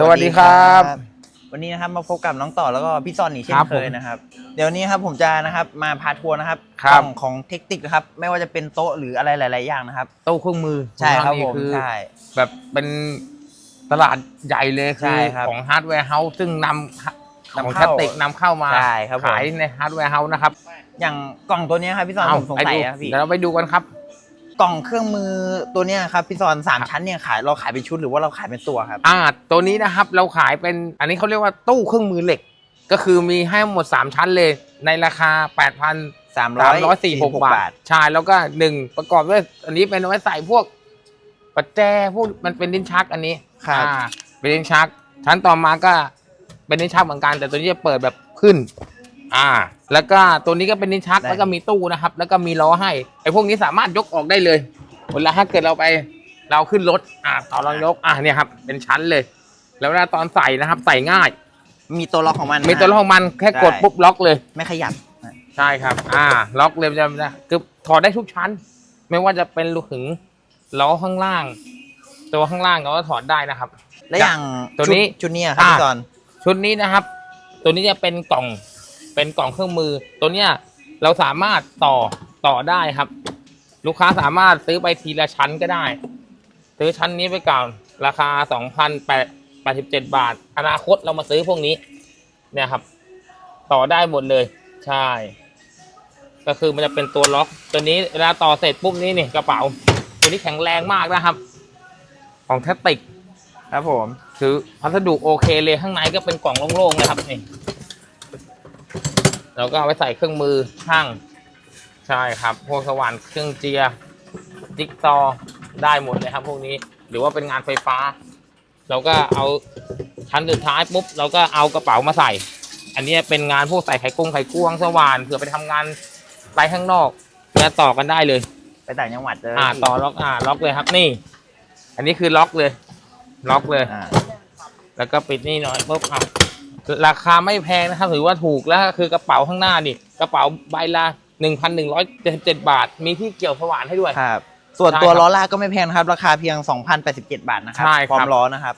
สวัสดีครับ วันนี้นะครับมาพบกับน้องต่อแล้วก็พี่ซอนอีกเช่ครันบเคยนะครับ เดี๋ยวนี้ครับผมจะนะครับมาพาทัวร์นะครับครับกล่องของเทคนิคนะครับไม่ว่าจะเป็นโต๊ะหรืออะไรหลาย ๆ อย่างนะครับ โต๊ะเครื่องมือใช่ครับของผเามนี่คือใช่แบบเป็นตลาดใหญ่เลยใช่คือครับของฮาร์ดแวร์เฮาส์ซึ่งนำของนำแคเข้าติกนำเข้ามาใช่ครับผมขายในฮาร์ดแวร์เฮาส์นะครับ อย่างกล่องตัวเนี้ยครับพี่ซอนเอ้าผมสงไปสัยดูครับพี่เดี๋ยวเราไปดูกันครับ กล่องเครื่องมือตัวเนี้ยครับพี่ซอนสามชั้นเนี่ยขายเราขายเป็นชุดหรือว่าเราขายเป็นตัวครับ อ่า ตัวนี้นะครับเราขายเป็นอันนี้เขาเรียกว่าตู้เครื่องมือเหล็ก ก็คือมีให้หมด 3 ชั้นเลย ในราคา 8,000 สามร้อย346 บาท ใช่ แล้วก็หนึ่งประกอบด้วย อันนี้เป็นเอาไว้ใส่พวกปัจแจพวกมันเป็นลิ้นชักอันนี้ครับ อ่าเป็นลิ้นชัก ชั้นต่อมาก็เป็นลิ้นชักเหมือนกัน แต่ตัวนี้จะเปิดแบบขึ้น อ่า แล้วก็ตัวนี้ก็เป็นลิ้นชักได้ แล้วก็มีตู้นะครับ แล้วก็มีล้อให้ไอ้พวกนี้สามารถยกออกได้เลยเวลาถ้าเกิดเราไปเราขึ้นรถอ่าตอนเรายกอ่าเนี่ยครับเป็นชั้นเลย แล้วเวลาตอนใส่นะครับใส่ง่าย มีตัวล็อกของมันมีตัวล็อกของมันแค่กดได้ ปุ๊บล็อกเลย ไม่ขยับใช่ครับ อ่า ล็อกเลยมันจะนะคือถอดได้ทุกชั้น ไม่ว่าจะเป็นลูกถึงล้อข้างล่าง ตัวข้างล่างเราก็ถอดได้นะครับ และอย่างตัวนี้ชุดชุดเนี้ยครับพี่อ่าซอนชุดนี้นะครับ ตัวนี้จะเป็นกล่อง เป็นกล่องเครื่องมือ ตัวเนี้ยเราสามารถต่อต่อได้ครับ ลูกค้าสามารถซื้อไปทีละชั้นก็ได้ ซื้อชั้นนี้ไปก่อนราคา2,087บาท อนาคตเรามาซื้อพวกนี้ เนี่ยครับ ต่อได้หมดเลย ใช่ ก็คือมันจะเป็นตัวล็อก ตัวนี้เวลาต่อเสร็จปุ๊บนี้นี่กระเป๋า ตัวนี้แข็งแรงมากนะครับ ของแทติกครับผม คือพัสดุโอเคเลยข้างในก็เป็นกล่องโล่งๆเลยครับนี่ เราก็เอาไปใส่เครื่องมือช่าง ใช่ครับ พวกสว่านเครื่องเจียร์จิ๊กซอว์ได้หมดเลยครับพวกนี้หรือว่าเป็นงานไฟฟ้า เราก็เอาชั้นสุดท้ายปุ๊บเราก็เอากระเป๋ามาใส่ อันนี้เป็นงานพวกใส่ไขกงไขควงสว่านเผื่อไปทำงานไปข้างนอกเนี่ยต่อกันได้เลย ไปต่างจังหวัดเลยอ่าต่อล็อกอ่าล็อกเลยครับนี่ อันนี้คือล็อกเลย ล็อกเลยอ่าแล้วก็ปิดนี่หน่อยปุ๊บอะ ราคาไม่แพงนะครับถือว่าถูกแล้วก็คือกระเป๋าข้างหน้านี่กระเป๋าใบละหนึ่งพันหนึ่งร้อยเจ็ดสิบเจ็ดบาท มีที่เกี่ยวสว่านให้ด้วย ครับ ส่วนใช่ตัวครับล้อลากก็ไม่แพงนะครับ ราคาเพียง 2,087 บาทนะครัใช่ครับ พร้อมล้อนะครับ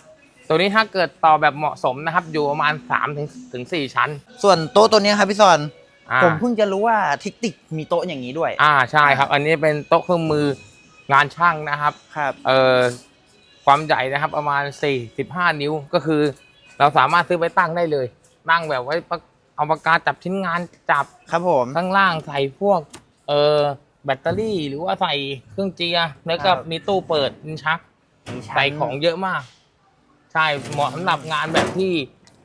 ตัวนี้ถ้าเกิดต่อแบบเหมาะสมนะครับ อยู่ประมาณสามถึงถึงสี่ชั้นส่วนโต๊ะตัวเนี้ยครับพี่ซอนอ่าผมเพิ่งจะรู้ว่าเทคนิคมีโต๊ะอย่างนี้ด้วยอ่าใช่ครับ อันนี้เป็นโต๊ะเครื่องมืองานช่างนะครับ ครับ เอ่อความใหญ่นะครับประมาณ 45 นิ้วก็คือ เราสามารถซื้อไปตั้งได้เลยตั้งแบบไว้ปะเอาปากกาจับชิ้นงานจับครับผมข้างล่างใส่พวก เอ่อแบตเตอรี่หรือว่าใส่เครื่องเจียร์แล้วก็ครับมีตู้เปิดลิ้นชัก มีชั้นใส่ของเยอะมาก ใช่เหมาะสำหรับงานแบบที่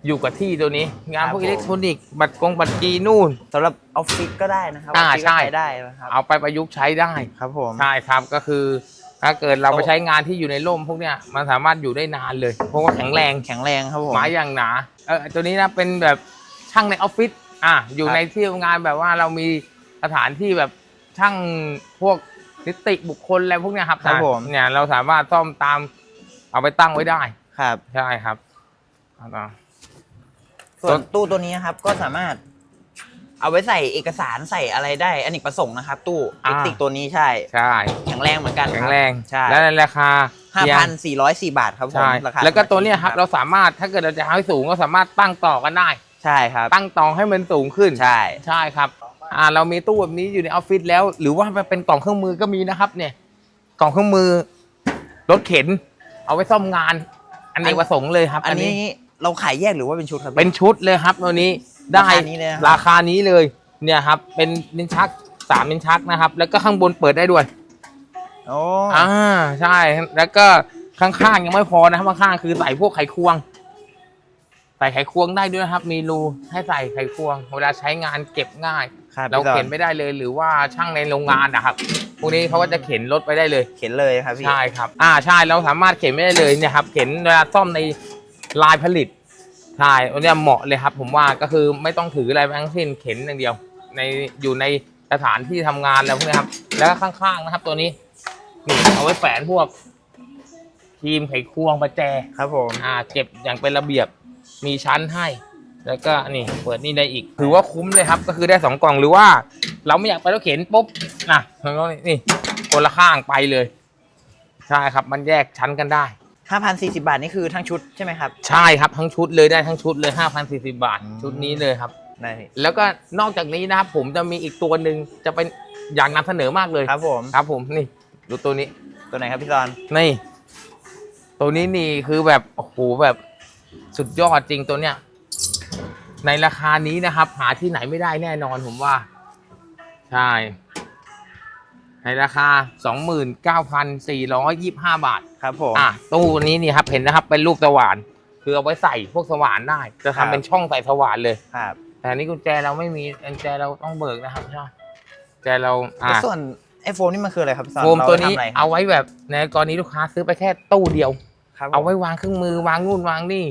อยู่กับที่ตัวนี้ งานพวกอิเล็กทรอนิกส์บัตรกงบัตรจีนู่น สำหรับออฟฟิศก็ได้นะครับอ่าออฟฟิศก็ใช่ได้นะครับเอาไปประยุกต์ใช้ได้ ครับผม ใช่ครับก็คือ ถ้าเกิดเราไปใช้งานที่อยู่ในร่มพวกเนี้ยมันสามารถอยู่ได้นานเลย เพราะว่าแข็งแรงแข็งแรงครับผมไม้อย่างหนาเออตัวนี้นะเป็นแบบช่างในออฟฟิศอะอยู่ครับในที่ทำงานแบบว่าเรามีสถานที่แบบช่างพวกนิติบุคคลอะไรพวกเนี้ยครับครับผมเนี่ยเราสามารถซ่อมตาม เอาไปตั้งไว้ได้ครับ ใช่ครับอ่าส่วนตู้ตัวนี้นะครับก็สามารถ เอาไว้ใส่เอกสารใส่อะไรได้อเนกประสงค์นะครับ ตู้เทคนิคตัวนี้ใช่ ใช่แข็งแรงเหมือนกันคบแข็งแรงใช่และในราคาห้าเพียงพันสี่ร้อยสี่บาทครับผมใช่ราคาแล้วก็ตัวเนี้ยครับสเรามาชิกสามารถถ้าเกิดเราจะให้สูงก็สามารถตั้งต่อกันได้ ใช่ครับ ตั้งต่อให้มันสูงขึ้นใช่ใช่ครับอ่าเรามีตู้แบบนี้อยู่ในออฟฟิศแล้ว หรือว่ามันเป็นกล่องเครื่องมือก็มีนะครับเนี่ยกล่องเครื่องมือรถเข็น เอาไว้ซ่อมงาน อันเนกประสงค์เลยครับ อันนี้เราขายแยกหรือว่าเป็นชุดครับเป็นชุดเลยครับตัวนี้ ได้ราคานี้เลยนะครับ ราคานี้เลยเนี่ยครับเป็นลิ้นชักสามลิ้นชักนะครับ แล้วก็ข้างบนเปิดได้ด้วย โอ้อ่าใช่แล้วก็ข้างๆยังไม่พอนะครับข้างๆคือใส่พวกไขควง ใส่ไขควงได้ด้วยนะครับ มีรูให้ใส่ไขควง เวลาใช้งานเก็บง่าย ครับเราพี่ซอเข็นไม่ได้เลยหรือว่าช่างในโรงงานนะครับพวกนี้เขาก็จะเข็นรถไปได้เลย เข็นเลยครับพี่ ใช่ครับ อ่าใช่เราสามารถเข็นไม่ได้เลยเนี่ยครับ เข็นเวลาซ่อมในลายผลิต ใช่อันเนี้ยเหมาะเลยครับ ผมว่าก็คือไม่ต้องถืออะไรไปทั้งสิ้นเข็นอย่างเดียว ในอยู่ในสถานที่ทำงานแล้วพวกนี้ครับ แล้วก็ข้างๆนะครับ ตัวนี้นี่เอาไว้แฝนพวกครีมไขควงประแจครับผมอ่าเก็บอย่างเป็นระเบียบมีชั้นให้ แล้วก็นี่เปิดนี่ได้อีก ถือว่าคุ้มเลยครับ ก็คือได้สองกล่องหรือว่า เราไม่อยากไปรถเข็นปุ๊บนะแล้วก็นี่คนละข้างไปเลย ใช่ครับ มันแยกชั้นกันได้ 5,040 บาทนี่คือทั้งชุดใช่ไหมครับ ใช่ครับทั้งชุดเลยได้ทั้งชุดเลย 5,040 บาทอืมชุดนี้เลยครับ ได้ แล้วก็นอกจากนี้นะครับผมจะมีอีกตัวหนึ่งจะเป็นอยากนำเสนอมากเลยครับผม ครับผมนี่ดูตัวนี้ตัวไหนครับพี่ซอน นี่ ตัวนี้นี่คือแบบโอ้โหแบบสุดยอดจริงตัวเนี้ย ในราคานี้นะครับ หาที่ไหนไม่ได้แน่นอนผมว่า ใช่ใน ราคา 29,425 บาทครับผมอะตู้นี้นี่ครับเห็นนะครับเป็นรูปสว่าน คือเอาไว้ใส่พวกสว่านได้ จะครัทำบเป็นช่องใส่สว่านเลยครับ แต่อันนี้กุญแจเราไม่มีกุญแจเราต้องเบิกนะครับใช่ไหมกุญแจเราอะแล้วส่วนไอโฟมนี่มันคืออะไรครับพี่ซอนโฟมตัวนี้รทำะไรครับเอาไว้แบบในกรณีลูกค้าซื้อไปแค่ตู้เดียวครับผมเอาไว้วางเครื่องมือวางนู่นวางนี่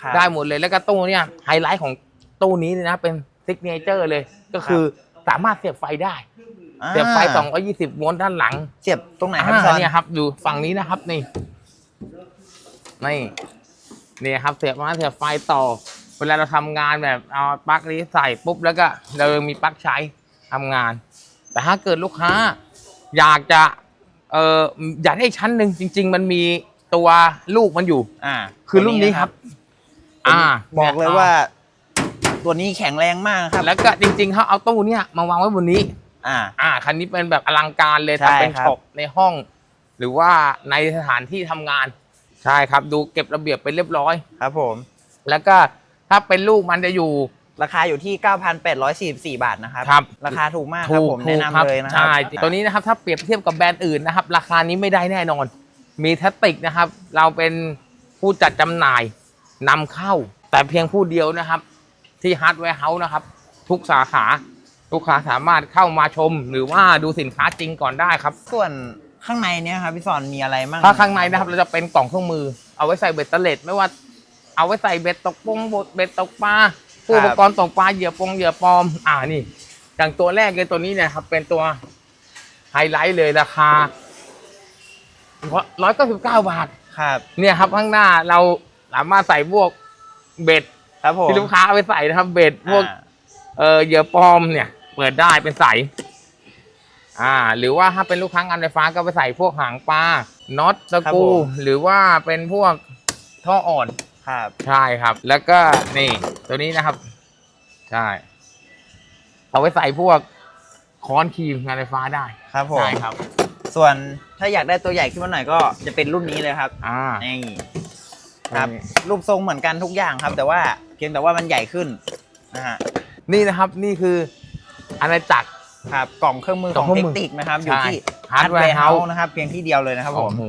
ครับได้หมดเลยแล้วก็ตู้เนี่ยไฮไลท์ของตู้นี้เลยนะเป็นซิกเนเจอร์เลยก็คือสามารถเสียบไฟได้อ่า เสียบไฟ 220 โวลต์ด้านหลังเสียบตรงไหนครับพี่ซออ่านเนี่ยครับอยู่ฝั่งนี้นะครับนี่นี่นี่ครับเสียบมาเสียบไฟต่อ เวลาเราทำงานแบบเอาปลั๊กนี้ใส่ปุ๊บแล้วก็เรายังมีปลั๊กใช้ทำงาน แต่ถ้าเกิดลูกค้า อยากจะเอออยากได้ชั้นหนึ่งจริง ๆ มันมีตัวลูกมันอยู่ อ่า คือรุ่นนี้ครับ อ่า บอกเลยว่า ตัวนี้แข็งแรงมากครับ แล้วก็จริง ๆเขาเอาตู้เนี่ยมาวางไว้บนนี้ อ่า อ่าคันนี้เป็นแบบอลังการเลยใช่ทำเป็นครับ ช็อปในห้อง หรือว่าในสถานที่ทำงาน ใช่ครับ ดูเก็บระเบียบไปเรียบร้อย ครับผม แล้วก็ถ้าเป็นลูกมันจะอยู่ ราคาอยู่ที่ 9,844 บาทนะครับครับ ราคาถูกมากครับผมแนะนำครับเลยนะครัใช่ตัวนี้นะครับถ้าเปรียบเทียบกับแบรนด์อื่นนะครับ ราคานี้ไม่ได้แน่นอน มีแทสติกนะครับ เราเป็นผู้จัดจำหน่ายนำเข้า แต่เพียงผู้เดียวนะครับ ที่ฮาร์ดแวร์เฮาส์นะครับ ทุกสาขา ลูกค้าสามารถเข้ามาชม หรือว่าดูสินค้าจริงก่อนได้ครับ ส่วนข้างในเนี้ยครับพี่ซอนมีอะไรบ้างถ้าข้างในนะครับเราจะเป็นกล่องเครื่องมือ เอาไว้ใส่เบ็ดเตล็ดไม่ว่า เอาไว้ใส่เบ็ดตกปงเบ็ดตกปลาอุปกรณ์ตกปลาเหยื่อปงเหยื่อปลอม อ่านี่อย่างตัวแรกเลยตัวนี้เนี่ยครับ เป็นตัวไฮไลท์เลยราคาร้อยเก้าสิบเก้าบาทครับ เนี่ยครับข้างหน้าเราสามารถใส่พวกเบ็ดครับผมที่ลูกค้าเอาไปใส่นะครับ เบ็ดพวกอ่าเออเหยื่อปลอมเนี่ย เปิดได้เป็นใสอ่า หรือว่าถ้าเป็นลูกค้างานไฟฟ้าก็ไปใส่พวกหางปลาน็อตสกรูหรือว่าเป็นพวกท่ออ่อน ครับใช่ครับ แล้วก็นี่ ตัวนี้นะครับ ใช่ เอาไว้ใส่พวกค้อนครีมงานไฟฟ้าได้ครับผมใช่ครับ ส่วนถ้าอยากได้ตัวใหญ่ขึ้นมาหน่อยก็จะเป็นรุ่นนี้เลยครับอ่านี่ครับ รูปทรงเหมือนกันทุกอย่างครับ แต่ว่าเพียงแต่ว่ามันใหญ่ขึ้นนะฮะ นี่นะครับ นี่คือ อาณาจักร ครับกล่องเครื่องมือกล่ขอองงเครื่เทองคมือนิคนะครับอยู่ที่ใช่ Hardware Hardware House House นะครับเพียงที่เดียวเลยนะครับผโอ้มโห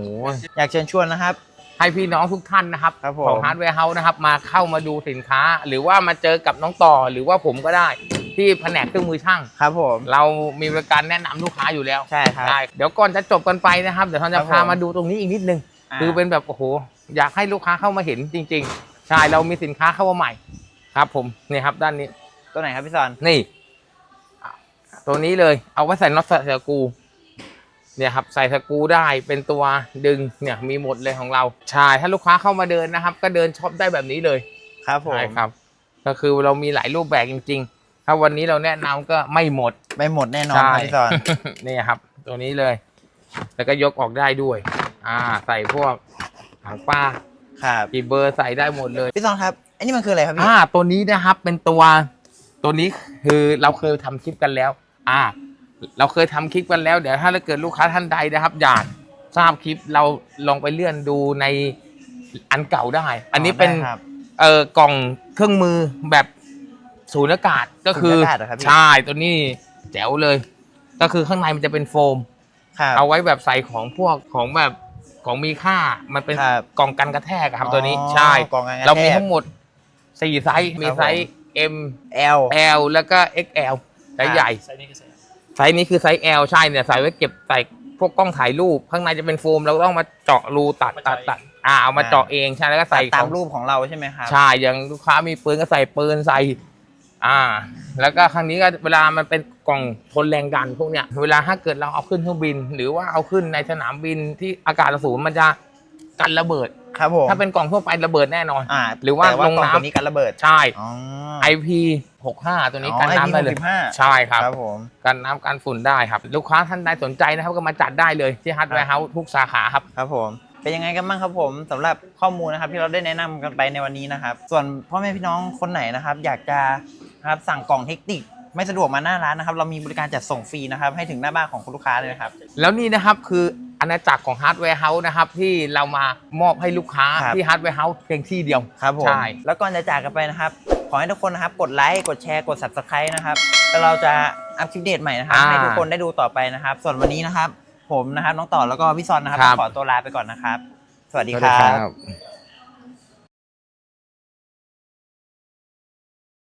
อยากเชิญชวนนะครับ ให้พี่น้องทุกท่านนะครับครับผม ของฮาร์ดแวร์เฮาส์นะครับมาเข้ามาดูสินค้า หรือว่ามาเจอกับน้องต่อหรือว่าผมก็ได้ที่แผนกเครื่องมือช่าง ครับผม เรามีบริการแนะนำลูกค้าอยู่แล้วใช่ครับ ได้เดี๋ยวก่อนจะจบกันไปนะครับเดี๋ยวท่านครัจะบพาผมมาดูตรงนี้อีกนิดนึงาคือเป็นแบบโอ้โหอยากให้ลูกค้าเข้ามาเห็นจริง ๆ ใช่เรามีสินค้าเข้ามาใหม่ ครับผมนี่ครับด้านนี้ตัวไหนครับพี่ซอน นี่อะ ตัวนี้เลยเอาไว้ใส่น็อตใส่สกรูเนี่ยครับใส่สกรูได้เป็นตัวดึงเนี่ยมีหมดเลยของเราใช่ถ้าลูกค้าเข้ามาเดินนะครับ ก็เดินช็อปได้แบบนี้เลยครับผมใช่ครับ ก็คือเรามีหลายรูปแบบจริง ๆ ถ้าวันนี้เราแนะนำก็ไม่หมดไม่หมดแน่นอนครับพี่ซอนนี่ครับ ตัวนี้เลย แล้วก็ยกออกได้ด้วย อ่า ใส่พวกหางปลาครับกีเบอร์ใส่ได้หมดเลยพี่ซอนครับอันนี้มันคืออะไรครับพี่อ่าตัวนี้นะครับเป็นตัวตัวนี้คือเราเคยทำคลิปกันแล้ว อ่า เราเคยทำคลิปกันแล้วเดี๋ยวถ้าเกิดลูกค้าท่านใดนะครับ อยากทราบคลิปเราลองไปเลื่อนดูในอันเก่าได้ อันนี้เป็นได้ครับเอ่อกล่องเครื่องมือแบบสูญอากาศก็คือสูญญากาศเหรอครับพี่ใช่ตัวนี้แจ๋วเลย ก็คือข้างในมันจะเป็นโฟมครับเอาไว้แบบใส่ของพวกของแบบของมีค่ามันเป็นครับกล่องกันกระแทกอะครับอ๋อตัวนี้ใช่กล่องกันกระแทกเรามีทั้งหมดสี่ไซส์มีไซส์ M L L แล้วก็ XL ไซส์ใหญ่ ไซส์นี้คือไซส์ไซส์นี้คือไซส์ L ใช่เนี่ยใส่ไว้เก็บใส่พวกกล้องถ่ายรูป ข้างในจะเป็นโฟมเราต้องมาเจาะรูตัดตัดตัดอ่าเอามาเจาะเองใช่แล้วก็ใส่ใส่ตามของรูปของเราใช่ไหมครับ ใช่อย่างลูกค้ามีปืนก็ใส่ปืนใส่ อ่า แล้วก็ครั้งนี้ก็เวลามันเป็นกล่องทนแรงดันพวกเนี้ยเวลาถ้าเกิดเราเอาขึ้นเครื่องบิน หรือว่าเอาขึ้นในสนามบินที่อากาศสูงมันจะกันระเบิด ครับผมถ้าเป็นกล่องทั่วไประเบิดแน่นอน อ่าหรือว่าแต่ว่ากล่องลงน้ำตัวนี้กันระเบิด ใช่ อ๋อ IP 65 ตัวนี้กันอ๋อน้ำได้เลย IP65 ใช่ครับ ครับผมกันน้ำกันฝุ่นได้ครับ ลูกค้าท่านใดสนใจนะครับก็มาจัดได้เลยที่ฮาร์ดแวร์เฮาส์ทุกสาขาครับ ครับผมเป็นยังไงกันบ้างครับผมสำหรับข้อมูลนะครับที่เราได้แนะนำกันไปในวันนี้นะครับ ส่วนพ่อแม่พี่น้องคนไหนนะครับ อยากจะนะครับสั่งกล่องเทคนิคไม่สะดวกมาหน้าร้านนะครับ เรามีบริการจัดส่งฟรีนะครับ ให้ถึงหน้าบ้านของคุณลูกค้าเลยนะครับ แล้วนี่นะครับคืออาณาจักรของฮาร์ดแวร์เฮาส์นะครับ ที่เรามามอบให้ลูกค้าครับที่ฮาร์ดแวร์เฮาส์เพียงที่เดียวครับผมใช่แล้วก่อนจะจากกันไปนะครับข อให้ทุกคนนะครับ กดไลค์กดแชร์กด subscribe นะครับแล้วเราจะอัพคลิปเดตใหม่นะครับอ่าให้ทุกคนได้ดูต่อไปนะครับ ส่วนวันนี้นะครับ ผมนะครับน้องต่อแล้วก็พี่ซอนนะครับครับ ขอตัวลาไปก่อนนะครับ สวัสดีสวัสคดีรัครับ บ